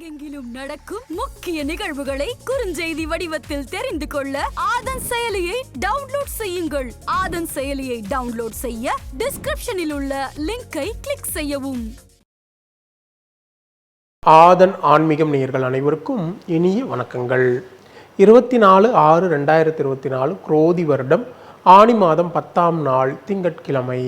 உலகெங்கிலும் நடக்கும் முக்கிய நிகழ்வுகளை குறுஞ்செய்தி வடிவத்தில் தெரிந்து கொள்ள ஆதன் செயலியை டவுன்லோட் செய்யுங்கள். ஆதன் செயலியை டவுன்லோட் செய்ய டிஸ்கிரிப்ஷனில் உள்ள லிங்கை கிளிக் செய்யவும். ஆதன் ஆன்மீகம் நேயர்கள் அனைவருக்கும் இனிய வணக்கங்கள். இருபத்தி நாலு ஆறு ரெண்டாயிரத்தி இருபத்தி நாலு குரோதி வருடம் ஆணி மாதம் பத்தாம் நாள் திங்கட்கிழமை.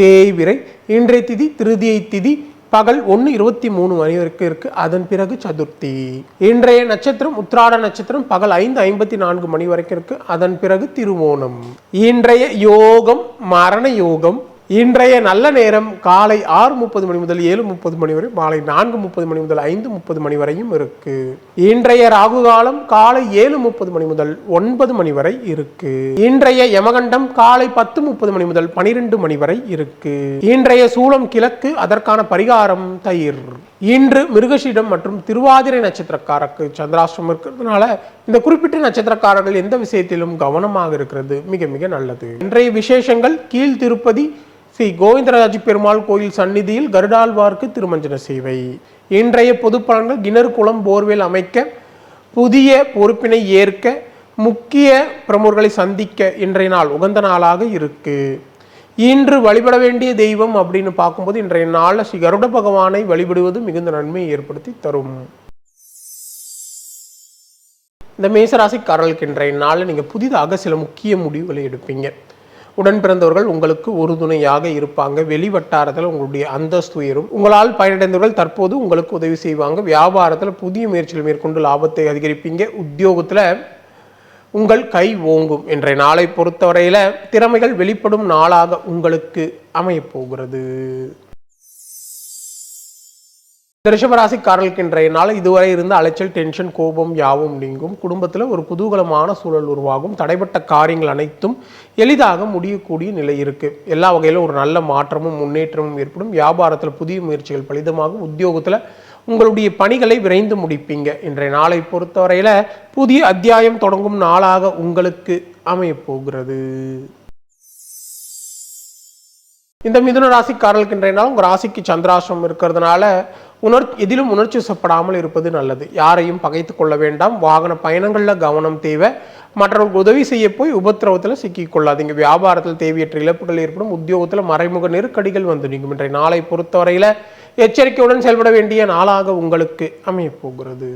தேய்விரை இன்றைய திதி திருதியை திதி பகல் ஒன்று இருபத்தி மூணு மணி வரைக்கும் இருக்கு. அதன் பிறகு சதுர்த்தி. இன்றைய நட்சத்திரம் உத்ராட நட்சத்திரம் பகல் ஐந்து ஐம்பத்தி நான்கு மணி வரைக்கும் இருக்கு. அதன் பிறகு திருவோணம். இன்றைய யோகம் மரண யோகம் இன்றைய நல்ல நேரம் காலை ஆறு முப்பது மணி முதல் ஏழு முப்பது மணி வரை மாலை நான்கு முப்பது மணி முதல் ஐந்து முப்பது மணி வரையும் இருக்கு. இன்றைய ராகு காலம் காலை ஏழு முப்பது மணி முதல் ஒன்பது மணி வரை இருக்கு. இன்றைய யமகண்டம் காலை பத்து முப்பது மணி முதல் பனிரெண்டு மணி வரை இருக்கு. இன்றைய சூலம் கிழக்கு அதற்கான பரிகாரம் தயிர். இன்று மிருகஷீடம் மற்றும் திருவாதிரை நட்சத்திரக்காரருக்கு சந்திராஷ்டிரம் இருக்கிறதுனால இந்த குறிப்பிட்ட நட்சத்திரக்காரர்கள் எந்த விஷயத்திலும் கவனமாக இருக்கிறது மிக மிக நல்லது. இன்றைய விசேஷங்கள் கீழ் திருப்பதி ஸ்ரீ கோவிந்தராஜ பெருமாள் கோயில் சந்நிதியில் கருடாழ்வார்க்கு திருமஞ்சன சேவை. இன்றைய பொது பலன்கள் கிணறு குளம் போர்வேல் அமைக்க புதிய பொறுப்பினை ஏற்க முக்கிய பிரமுகர்களை சந்திக்க இன்றைய நாள் உகந்த நாளாக இருக்கு. இன்று வழிபட வேண்டிய தெய்வம் அப்படின்னு பார்க்கும்போது இன்றைய நாளில் ஸ்ரீ கருட பகவானை வழிபடுவது மிகுந்த நன்மையை ஏற்படுத்தி தரும். இந்த மேசராசிக்காரர்களுக்கு இன்றைய நாளில் நீங்கள் புதிதாக சில முக்கிய முடிவுகளை எடுப்பீங்க. உடன் பிறந்தவர்கள் உங்களுக்கு உறுதுணையாக இருப்பாங்க. வெளி வட்டாரத்தில் உங்களுடைய அந்தஸ்து உயரும். உங்களால் பயனடைந்தவர்கள் தற்போது உங்களுக்கு உதவி செய்வாங்க. வியாபாரத்தில் புதிய முயற்சிகள் மேற்கொண்டு லாபத்தை அதிகரிப்பீங்க. உத்தியோகத்தில் உங்கள் கை ஓங்கும். இன்றைய நாளை பொறுத்தவரையில் திறமைகள் வெளிப்படும் நாளாக உங்களுக்கு அமையப்போகிறது இந்த ரிஷபராசிக்காரர்களுக்கு இன்றைய நாள் இதுவரை இருந்த அலைச்சல் டென்ஷன் கோபம் யாவும் நீங்கும். குடும்பத்தில் ஒரு குதூகலமான சூழல் உருவாகும். தடைப்பட்ட காரியங்கள் அனைத்தும் எளிதாக முடியக்கூடிய நிலை இருக்குது எல்லா வகையிலும் ஒரு நல்ல மாற்றமும் முன்னேற்றமும் ஏற்படும். வியாபாரத்தில் புதிய முயற்சிகள் பலிதமாகும். உத்தியோகத்தில் உங்களுடைய பணிகளை விரைந்து முடிப்பீங்க. இன்றைய நாளை பொறுத்தவரையில் புதிய அத்தியாயம் தொடங்கும் நாளாக உங்களுக்கு அமையப் போகிறது. இந்த மிதுன ராசிக்காரர்களுக்கு இன்றைய நாள் உங்கள் ராசிக்கு சந்திராசிரம் இருக்கிறதுனால உணர் எதிலும் உணர்ச்சி வசப்படாமல் இருப்பது நல்லது. யாரையும் பகைத்து கொள்ள வேண்டாம். வாகன பயணங்களில் கவனம் தேவை. மற்றவர்களுக்கு உதவி செய்ய போய் உபத்திரவத்தில் சிக்கிக்கொள்ளாதீங்க வியாபாரத்தில் தேவையற்ற இழப்புகள் ஏற்படும். உத்தியோகத்தில் மறைமுக நெருக்கடிகள் வந்து நீங்கும். இன்றைய நாளை பொறுத்தவரையில் எச்சரிக்கையுடன் செயல்பட வேண்டிய நாளாக உங்களுக்கு அமையப் போகிறது.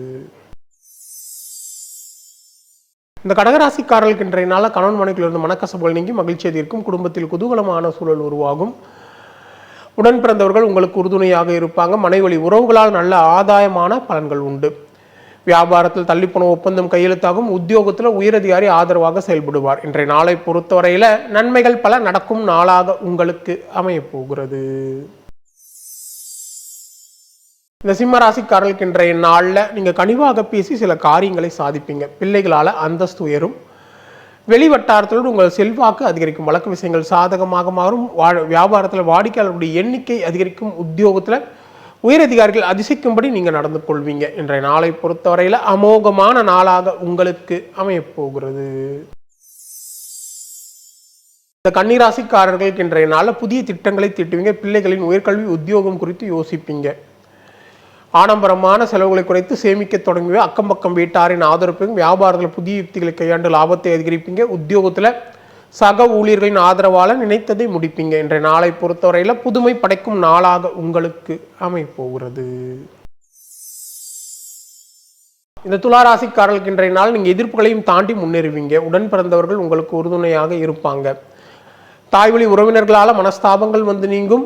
இந்த கடகராசிக்காரர்களுக்கு இன்றைய நாள கணவன் மனைக்குள்ள இருந்து மனக்கசப்புகள் நீங்கி மகிழ்ச்சி அதிகரிக்கும் குடும்பத்தில் குதூகலமான சூழல் உருவாகும். உடன் பிறந்தவர்கள் உங்களுக்கு உறுதுணையாக இருப்பாங்க. மனைவழி உறவுகளால் நல்ல ஆதாயமான பலன்கள் உண்டு. வியாபாரத்தில் தள்ளிப்போன ஒப்பந்தம் கையெழுத்தாகும். உத்தியோகத்தில் உயரதிகாரி ஆதரவாக செயல்படுவார். இன்றைய நாளை பொறுத்தவரையில் நன்மைகள் பல நடக்கும் நாளாக உங்களுக்கு அமையப்போகிறது. இந்த சிம்மராசிக்காரர்களுக்கு இன்றைய நாளில் நீங்கள் கனிவாக பேசி சில காரியங்களை சாதிப்பீங்க. பிள்ளைகளால் அந்தஸ்து உயரும். வெளிவட்டாரத்தோடு உங்கள் செல்வாக்கு அதிகரிக்கும். வழக்கு விஷயங்கள் சாதகமாக மாறும். வா வியாபாரத்தில் வாடிக்கையாளருடைய எண்ணிக்கை அதிகரிக்கும். உத்தியோகத்தில் உயரதிகாரிகள் அதிசயிக்கும்படி நீங்கள் நடந்து கொள்வீங்க. இன்றைய நாளை பொறுத்தவரையில் அமோகமான நாளாக உங்களுக்கு அமையப்போகிறது இந்த கன்னிராசிக்காரர்களுக்கு இன்றைய நாளில் புதிய திட்டங்களை தீட்டுவீங்க. பிள்ளைகளின் உயர்கல்வி உத்தியோகம் குறித்து யோசிப்பீங்க. ஆடம்பரமான செலவுகளை குறைத்து சேமிக்க தொடங்குவீங்க அக்கம் பக்கம் வீட்டாரின் ஆதரப்பையும் வியாபாரத்தில் புதிய யுக்திகளை கையாண்டு லாபத்தை அதிகரிப்பீங்க. உத்தியோகத்தில் சக ஊழியர்களின் ஆதரவால் நினைத்ததை முடிப்பீங்க. இன்றைய நாளை பொறுத்தவரையில் புதுமை படைக்கும் நாளாக உங்களுக்கு அமைப்போகிறது இந்த துளாராசிக்காரர்களுக்கு இன்றைய நாள் நீங்கள் எதிர்ப்புகளையும் தாண்டி முன்னேறுவீங்க. உடன் பிறந்தவர்கள் உங்களுக்கு உறுதுணையாக இருப்பாங்க. தாய்வழி உறவினர்களால் மனஸ்தாபங்கள் வந்து நீங்கும்.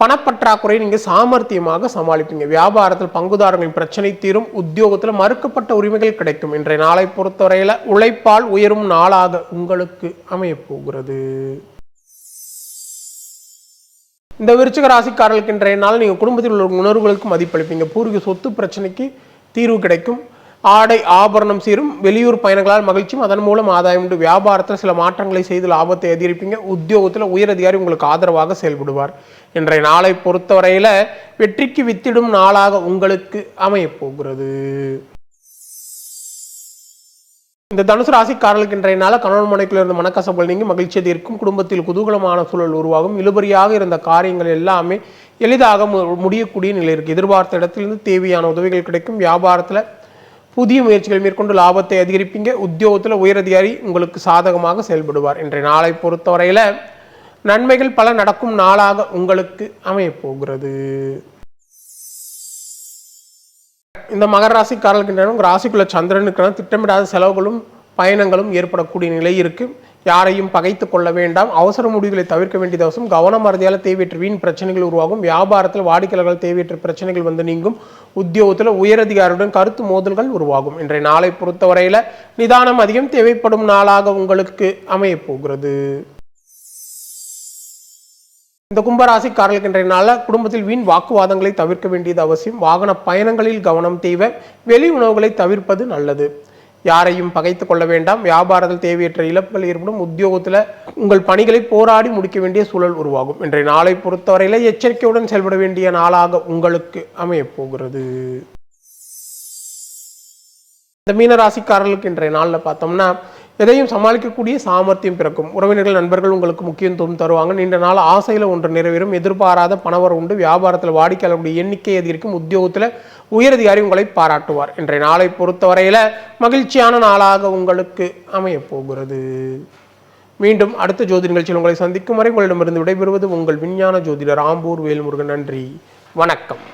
பணப்பற்றாக்குறையை நீங்கள் சாமர்த்தியமாக சமாளிப்பீங்க. வியாபாரத்தில் பங்குதாரர்களின் பிரச்சனை தீரும் உத்தியோகத்தில் மறுக்கப்பட்ட உரிமைகள் கிடைக்கும். இன்றைய நாளை பொறுத்தவரையில் உழைப்பால் உயரும் நாளாக உங்களுக்கு அமையப் போகிறது இந்த விருச்சிக ராசிக்காரர்களுக்கு இன்றைய நாள் நீங்கள் குடும்பத்தில் உள்ள உணர்வுகளுக்கு மதிப்பளிப்பீங்க. பூர்வீக சொத்து பிரச்சனைக்கு தீர்வு கிடைக்கும். ஆடை ஆபரணம் சீரும் வெளியூர் பயணங்களால் மகிழ்ச்சியும் அதன் மூலம் ஆதாயம் உண்டு. வியாபாரத்தில் சில மாற்றங்களை செய்து லாபத்தை அதிகரிப்பீங்க. உத்தியோகத்தில் உயரதிகாரி உங்களுக்கு ஆதரவாக செயல்படுவார். இன்றைய நாளை பொறுத்தவரையில் வெற்றிக்கு வித்திடும் நாளாக உங்களுக்கு அமையப் போகிறது. இந்த தனுசு ராசிக்காரர்களுக்கு இன்றைய நாள கணவன் மனைக்குள்ள இருந்த மனக்கசப்பல் நீங்கி மகிழ்ச்சி இருக்கும் குடும்பத்தில் குதூகலமான சூழல் உருவாகும். இழுபறியாக இருந்த காரியங்கள் எல்லாமே எளிதாக மு- முடியக்கூடிய நிலை இருக்கு. எதிர்பார்த்த இடத்திலிருந்து தேவையான உதவிகள் கிடைக்கும். வியாபாரத்தில் புதிய முயற்சிகள் மேற்கொண்டு லாபத்தை அதிகரிப்பீங்க. உத்தியோகத்தில் உயரதிகாரி உங்களுக்கு சாதகமாக செயல்படுவார். இன்றைய நாளை பொறுத்தவரையில் நன்மைகள் பல நடக்கும் நாளாக உங்களுக்கு அமையப்போகிறது இந்த மகர ராசிக்காரர்களுக்கு ராசிக்குள்ள சந்திரனுக்கான திட்டமிடாத செலவுகளும் பயணங்களும் ஏற்படக்கூடிய நிலை இருக்கு. யாரையும் பகைத்து கொள்ள வேண்டாம். அவசர முடிவுகளை தவிர்க்க வேண்டியது அவசியம். கவனம் அறுதியால் தேவையற்ற வீண் பிரச்சனைகள் உருவாகும். வியாபாரத்தில் வாடிக்கையாளர்கள் தேவையற்ற பிரச்சனைகள் வந்து நீங்கும். உத்தியோகத்தில் உயரதிகாரியுடன் கருத்து மோதல்கள் உருவாகும். இன்றைய நாளை பொறுத்தவரையில் நிதானம் அதிகம். தேவைப்படும் நாளாக உங்களுக்கு அமையப்போகிறது இந்த கும்பராசிக்காரர்களுக்கு இன்றைய நாளில் குடும்பத்தில் வீண் வாக்குவாதங்களை தவிர்க்க வேண்டியது அவசியம். வாகன பயணங்களில் கவனம் தேவை. வெளி உணவுகளை தவிர்ப்பது நல்லது. யாரையும் பகைத்து கொள்ள வேண்டாம். வியாபாரத்தில் தேவையற்ற இழப்புகள் ஏற்படும். உத்தியோகத்தில் உங்கள் பணிகளை போராடி முடிக்க வேண்டிய சூழல் உருவாகும். இன்றைய நாளை பொறுத்தவரையில் எச்சரிக்கையுடன் செயல்பட வேண்டிய நாளாக உங்களுக்கு அமையப்போகிறது இந்த மீனராசிக்காரர்களுக்கு இன்றைய நாளில் பார்த்தோம்னா எதையும் சமாளிக்கக்கூடிய சாமர்த்தியம் பிறக்கும். உறவினர்கள் நண்பர்கள் உங்களுக்கு முக்கியத்துவம் தருவாங்க. நீண்ட நாள் ஆசையில் ஒன்று நிறைவேறும். எதிர்பாராத பணவர் உண்டு. வியாபாரத்தில் வாடிக்கையாளர்களுடைய எண்ணிக்கை அதிகரிக்கும். உத்தியோகத்தில் உயரதிகாரி உங்களை பாராட்டுவார். இன்றைய நாளை பொறுத்தவரையில் மகிழ்ச்சியான நாளாக உங்களுக்கு அமையப் போகிறது மீண்டும் அடுத்த ஜோதி நிகழ்ச்சியில் உங்களை சந்திக்கும் வரை உங்களிடமிருந்து விடைபெறுவது உங்கள் விஞ்ஞான ஜோதிடர் ஆம்பூர் வேல்முருகன். நன்றி. வணக்கம்.